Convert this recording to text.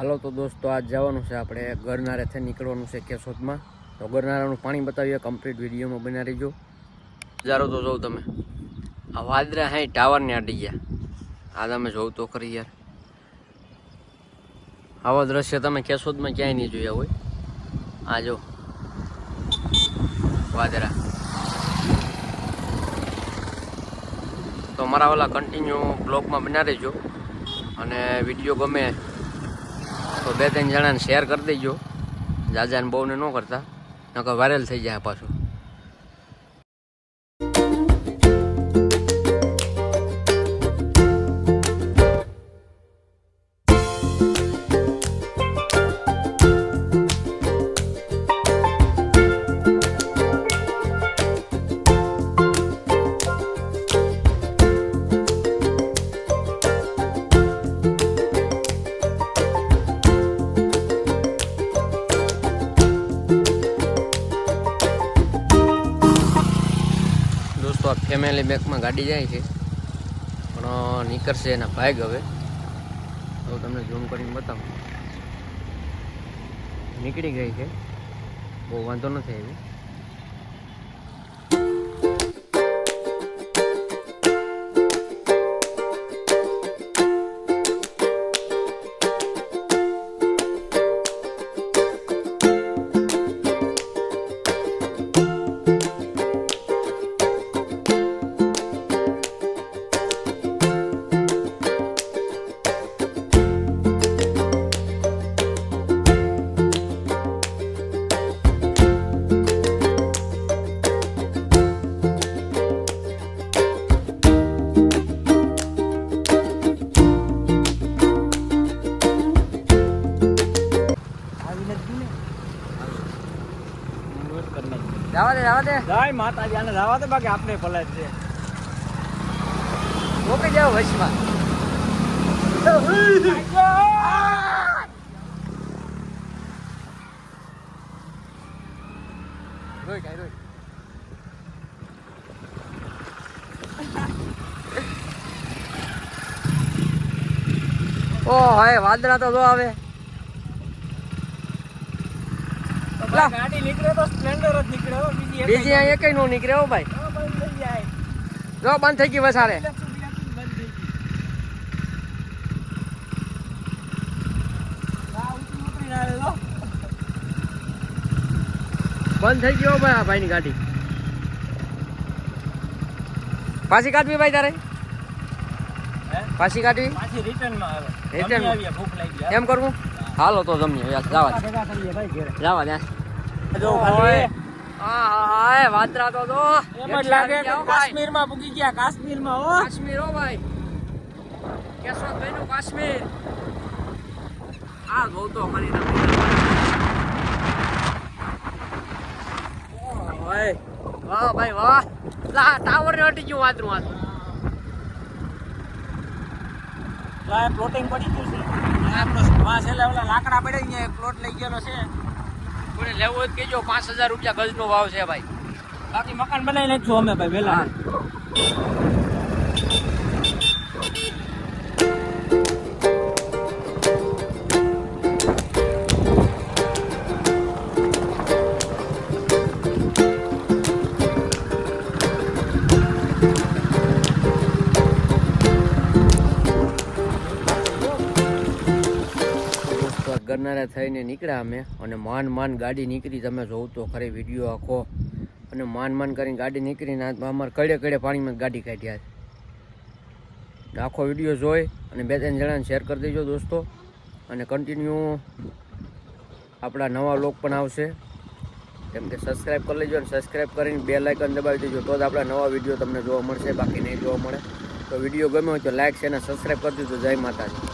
હાલો તો દોસ્તો, આજ જવાનું છે આપણે ગરનારેથી નીકળવાનું છે કેશોદમાં. તો ગરનારાનું પાણી બતાવીએ કમ્પ્લીટ વિડીયોમાં બના રહીજો. હજારો તો જોઉં તમે. આ વાદરા હા ટાવરને અડી ગયા. આ તમે જોઉં તો ખરી યાર. આવા દ્રશ્ય તમે કેશોદમાં ક્યાંય નહીં જોયા હોય. આ જો વાદરા તો મારા ઓલા કન્ટિન્યુ બ્લોગમાં બના રહેજો. અને વીડિયો ગમે તો બે ત્રણ જણાને શેર કરી દેજો. જાજાને બહુને ન કરતા, નકર વાયરલ થઈ જાય પાછું. દોસ્તો આ ફેમિલી બેકમાં ગાડી જાય છે. પણ નીકળશે એના ભાગ હવે. તો તમને ઝૂમ કરીને બતાવું. નીકળી ગઈ છે. બહુ વાંધો નથી આવી જવા દે રાવા દે. જય માતાજી આને રાવા દે બાકી આપણે ભલે છે મોકલી જાવ વશમાં. રોય કાંઈ રોય. ઓ હાય વાદળા તો જો આવે લા. ગાડી નીકળે તો સ્પ્લેન્ડર જ નીકળે હો બીજી બીજી અહીંયા એકઈ નો નીકળે હો ભાઈ. જો બંધ થઈ ગઈ વસારે. બંધ થઈ ગયો. ભાઈ આ ભાઈની ગાડી. પાછી કાઢવી ભાઈ તારે? પાછી કાઢવી? પાછી રિટર્નમાં આવે. લાગી એમ કરવું? હાલો તો જમીએ જવા જવા દે. જો ખાલી. હા વાદરા તો. જો એમ જ લાગે કે કાશ્મીરમાં પૂગી ગયા કાશ્મીરમાં હો. કાશ્મીર હો ભાઈ. કેશોદ ભાઈ નું કાશ્મીર. આ ગૌતો અમારી ભાઈ. વાહ ભાઈ વાહ. લા ટાવર ને ગયું વાતરું લાય પ્લોટિંગ પડી ગયું છે. આપણો છેલ્લે ઓલા લાકડા પડે અહીંયા પ્લોટ લઈ ગયેલો છે. કોઈને લેવો હોય કેજો પાંચ હજાર રૂપિયા ગજનો ભાવ છે ભાઈ. બાકી મકાન બનાવી નાખશું અમે ભાઈ વેલા. ગરનારા થઈને નીકળ્યા અમે અને માન માન ગાડી નીકળી તમે જોવ તો ખરી વીડિયો આખો. અને માન માન કરીને ગાડી નીકળીને અમારે કડે કડે પાણીમાં ગાડી કાઢ્યા આખો વીડિયો જોઈ અને બે ત્રણ જણાને શેર કરી દેજો દોસ્તો. અને કન્ટિન્યુ આપણા નવા લોક પણ આવશે. કેમ કે સબસ્ક્રાઈબ કરી લેજો અને સબસ્ક્રાઈબ કરીને બે લાઇકન દબાવી દેજો તો જ આપણા નવા વીડિયો તમને જોવા મળશે, બાકી નહીં જોવા મળે. તો વીડિયો ગમે હોય તો લાઇક છે અને સબસ્ક્રાઈબ કરી દેજો. જય માતાજી.